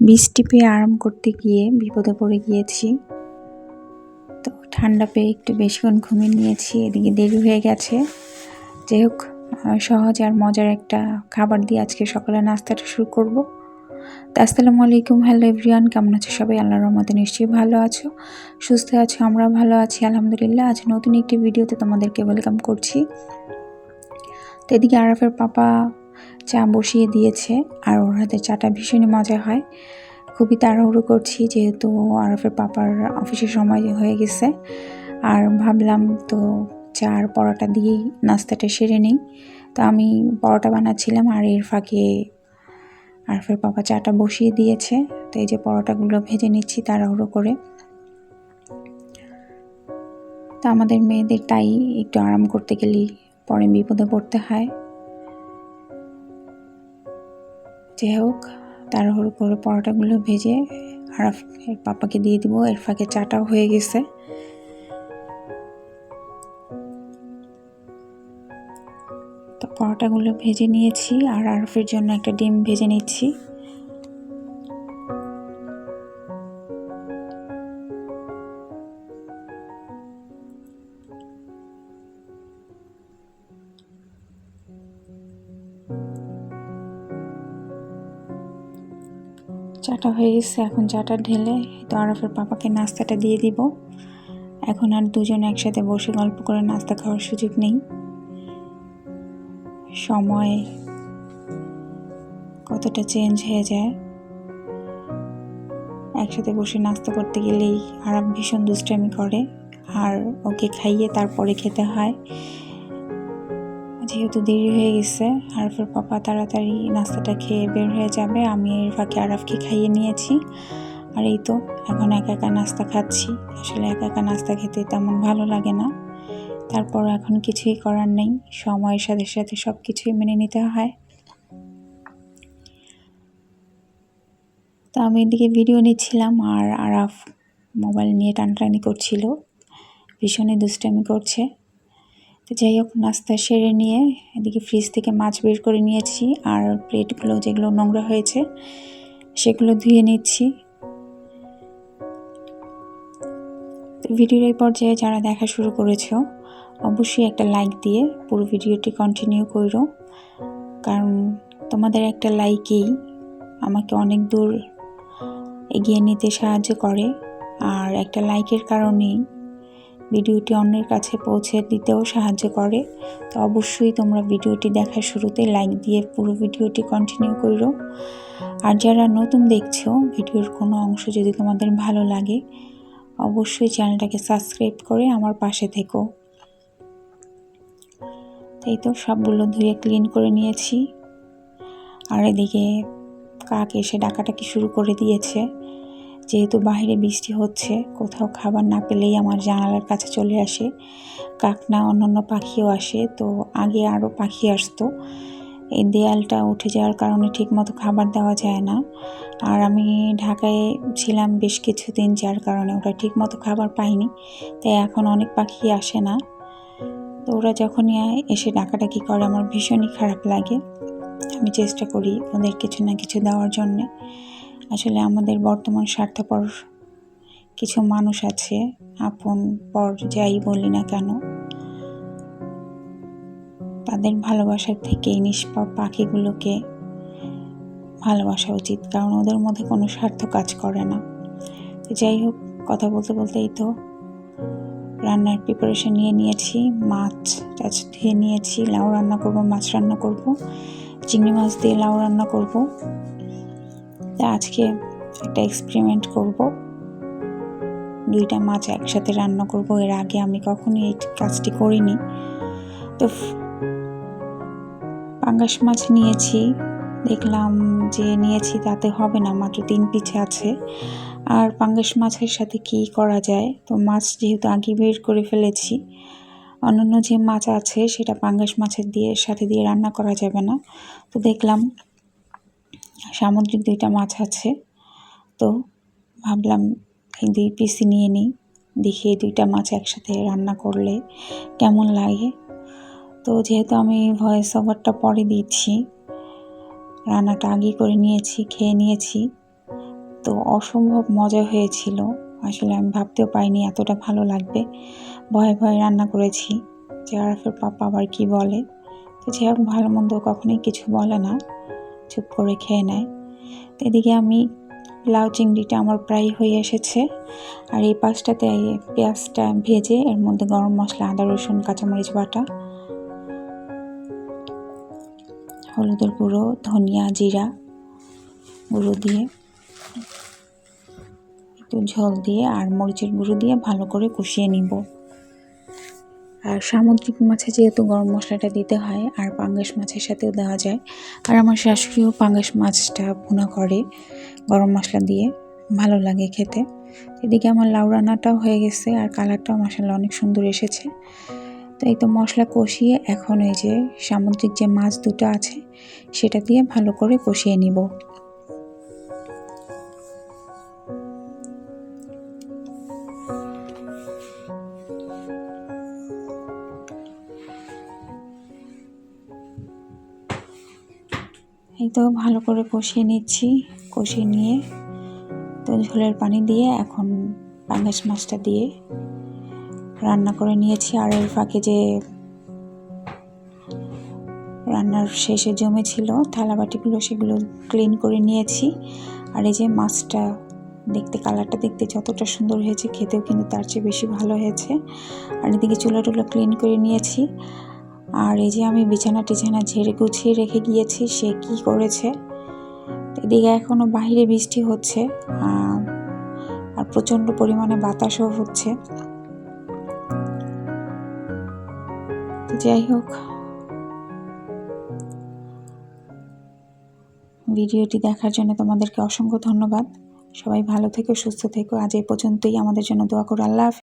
বৃষ্টি পেয়ে আরাম করতে গিয়ে বিপদে পড়ে গিয়েছি। তো ঠান্ডা পেয়ে একটু বেশিক্ষণ ঘুমিয়ে নিয়েছি, এদিকে দেরি হয়ে গেছে। যাই হোক সহজ আর মজার একটা খাবার দিয়ে আজকে সকালে নাস্তাটা শুরু করব। তো আসসালামু আলাইকুম, হ্যালো এভরিওয়ান, কেমন আছো সবাই? আল্লাহর রহমতে নিশ্চয়ই ভালো আছো, সুস্থ আছো আমরা ভালো আছি, আলহামদুলিল্লাহ। আজ নতুন একটি ভিডিওতে তোমাদেরকে ওয়েলকাম করছি। তো এদিকে আরাফের পাপা চা বসিয়ে দিয়েছে আর ওর হাতে চাটা ভীষণই মজা হয়। খুবই তাড়াহুড়ো করছি যেহেতু আরফের পাপার অফিসের সময় হয়ে গেছে। আর ভাবলাম তো চা আর পরোটা দিয়েই নাস্তাটা সেরে নিই। তো আমি পরোটা বানাচ্ছিলাম আর এর ফাঁকে আরফের পাপা চাটা বসিয়ে দিয়েছে। তো এই যে পরোটাগুলো ভেজে নিচ্ছি তাড়াহুড়ো করে। তো আমাদের মেয়েদের তাই একটু আরাম করতে গেলেই পরে বিপদে পড়তে হয়। যাই হোক তাড়াহুড়ো করে পরোটাগুলো ভেজে আর পাপাকে দিয়ে দিব। এর ফাঁকে চাটাও হয়ে গেছে। তো পরোটাগুলো ভেজে নিয়েছি আর আরফের জন্য একটা ডিম ভেজে নিচ্ছি। চাটা হয়ে গেছে, এখন চাটা ঢেলে তো আরফের পাপাকে নাস্তাটা দিয়ে দিব। এখন আর দুজন একসাথে বসে গল্প করে নাস্তা খাওয়ার সুযোগ নেই। সময় কতটা চেঞ্জ হয়ে যায়। একসাথে বসে নাস্তা করতে গেলেই আরাম ভীষণ দুষ্টামি করে, আর ওকে খাইয়ে তারপরে খেতে হয়। যেহেতু দেরি হয়ে গেছে, আরফের পাপা তাড়াতাড়ি নাস্তাটা খেয়ে বের হয়ে যাবে। আমি এর ফাঁকে আরফকে খাইয়ে নিয়েছি। আর এই তো, এখন একা একা নাস্তা খাচ্ছি। আসলে একা একা নাস্তা খেতে তেমন ভালো লাগে না। তারপর এখন কিছুই করার নেই। সময়ের সাথে সাথে সব কিছুই মেনে নিতে হয়। তো আমি এদিকে ভিডিও নিচ্ছিলাম আর আরাফ মোবাইল নিয়ে টানটানি করছিল। ভীষণই দুষ্টামি করছে। তো যাই হোক, নাস্তা সেরে নিয়ে এদিকে ফ্রিজ থেকে মাছ বের করে নিয়েছি আর প্লেটগুলো যেগুলো নোংরা হয়েছে সেগুলো ধুয়ে নিচ্ছি। ভিডিওর এই পর্যায়ে যারা দেখা শুরু করেছ, অবশ্যই একটা লাইক দিয়ে পুরো ভিডিওটি কন্টিনিউ করো। কারণ তোমাদের একটা লাইকেই আমাকে অনেক দূর এগিয়ে নিতে সাহায্য করে। আর একটা লাইকের কারণেই ভিডিওটি অন্যের কাছে পৌঁছে দিতেও সাহায্য করে, তো অবশ্যই তোমরা ভিডিওটি দেখার শুরুতে লাইক দিয়ে পুরো ভিডিওটি কন্টিনিউ করো আর যারা নতুন দেখছ, ভিডিওর কোনো অংশ যদি তোমাদের ভালো লাগে, অবশ্যই চ্যানেলটাকে সাবস্ক্রাইব করে আমার পাশে থেকো। এই তো সবগুলো ধুয়ে ক্লিন করে নিয়েছি। আর এদিকে কাক এসে ডাকাটাকি শুরু করে দিয়েছে। যেহেতু বাইরে বৃষ্টি হচ্ছে, কোথাও খাবার না পেলেই আমার জানালার কাছে চলে আসে। কাক না অন্যান্য পাখিও আসে, তো আগে আরও পাখি আসতো। এই দেয়ালটা উঠে যাওয়ার কারণে ঠিকমতো খাবার দেওয়া যায় না। আর আমি ঢাকায় ছিলাম বেশ কিছুদিন, যার কারণে ওরা ঠিকমতো খাবার পাইনি তাই এখন অনেক পাখি আসে না। তো ওরা যখনই এসে ডাকাডাকি করে, আমার ভীষণই খারাপ লাগে। আমি চেষ্টা করি ওদের কিছু না কিছু দেওয়ার জন্যে। আসলে আমাদের বর্তমান স্বার্থপর কিছু মানুষ আছে, আপন পর যাই বলি না কেন, তাদের ভালোবাসার থেকে নিষ্পাপ পাখিগুলোকে ভালোবাসা উচিত, কারণ ওদের মধ্যে কোনো স্বার্থ কাজ করে না। যাই হোক, কথা বলতে বলতেই তো, রান্নার প্রিপারেশন নিয়ে নিয়েছি, মাছ টাছ ধুয়ে নিয়েছি, লাউ রান্না করব, মাছ রান্না করব, চিংড়ি মাছ দিয়ে লাউ রান্না করব। তা আজকে একটা এক্সপেরিমেন্ট করব। দুইটা মাছ একসাথে রান্না করব। এর আগে আমি কখনোই এই কাজটি করিনি। তো পাঙ্গাস মাছ নিয়েছি। দেখলাম যে নিয়েছি তাতে হবে না, মাত্র তিন পিছে আছে। আর পাঙ্গাস মাছের সাথে কি করা যায়? তো মাছ যেহেতু আগে বের করে ফেলেছি, অন্যান্য যে মাছ আছে সেটা পাঙ্গাস মাছের দিয়ে, সাথে দিয়ে রান্না করা যাবে না। তো দেখলাম সামুদ্রিক দুইটা মাছ আছে। তো ভাবলাম এই দুই পিসি নিয়ে নিই। দেখি এই দুইটা মাছ একসাথে রান্না করলে কেমন লাগে। তো যেহেতু আমি ভয়েস ওভারটা পরে দিচ্ছি, রান্নাটা আগেই করে নিয়েছি, খেয়ে নিয়েছি। তো অসম্ভব মজা হয়েছিল। আসলে আমি ভাবতেও পাইনি এতটা ভালো লাগবে। ভয়ে ভয়ে রান্না করেছি। যে আরফের পাপা আবার কি বলে? তো হোক, ভালো মন্দ কখনোই কিছু বলে না। চুপ করে খেয়ে নেয়। এদিকে আমি লাউ চিংড়িটা আমার প্রায় হয়ে এসেছে আর এই পাশটাতে পেঁয়াজটা ভেজে এর মধ্যে গরম মশলা, আদা, রসুন, কাঁচামরিচ বাটা, হলুদের গুঁড়ো, ধনিয়া, জিরা গুঁড়ো দিয়ে একটু ঝোল দিয়ে আর মরিচের গুঁড়ো দিয়ে ভালো করে কষিয়ে নিব। আর সামুদ্রিক মাছে যেহেতু গরম মশলাটা দিতে হয়, আর পাঙ্গাস মাছের সাথেও দেওয়া যায়। আর আমার শাশুড়িও পাঙ্গাস মাছটা ভুনা করে গরম মশলা দিয়ে, ভালো লাগে খেতে। এদিকে আমার লাউ রান্নাটাও হয়ে গেছে, আর কালারটাও মশলা অনেক সুন্দর এসেছে। তো এই তো মশলা কষিয়ে এখন ওই যে সামুদ্রিক যে মাছ দুটো আছে, সেটা দিয়ে ভালো করে কষিয়ে নিব। এই তো ভালো করে কষিয়ে নিচ্ছি। কষিয়ে নিয়ে তো ঝোলের পানি দিয়ে এখন পাঙ্গাস মাছটা দিয়ে রান্না করে নিয়েছি। আর এর ফাঁকে যে রান্নার শেষে জমেছিল থালাবাটিগুলো সেগুলো ক্লিন করে নিয়েছি। আর এই যে মাছটা দেখতে কালারটা দেখতে যতটা সুন্দর হয়েছে, খেতেও কিন্তু তার চেয়ে বেশি ভালো হয়েছে। আর এদিকে চুলা টুলা ক্লিন করে নিয়েছি। আর এই যে আমি বিছানা টিছানা ঝেড়ে গুছিয়ে রেখে গিয়েছি, সে কি করেছে? এদিকে এখনও বাহিরে বৃষ্টি হচ্ছে আর প্রচণ্ড পরিমাণে বাতাসও হচ্ছে। যাই হোক, ভিডিওটি দেখার জন্য তোমাদেরকে অসংখ্য ধন্যবাদ। সবাই ভালো থেকো, সুস্থ থেকো। আজ এই পর্যন্তই। আমাদের জন্য দোয়া করো। আল্লাহ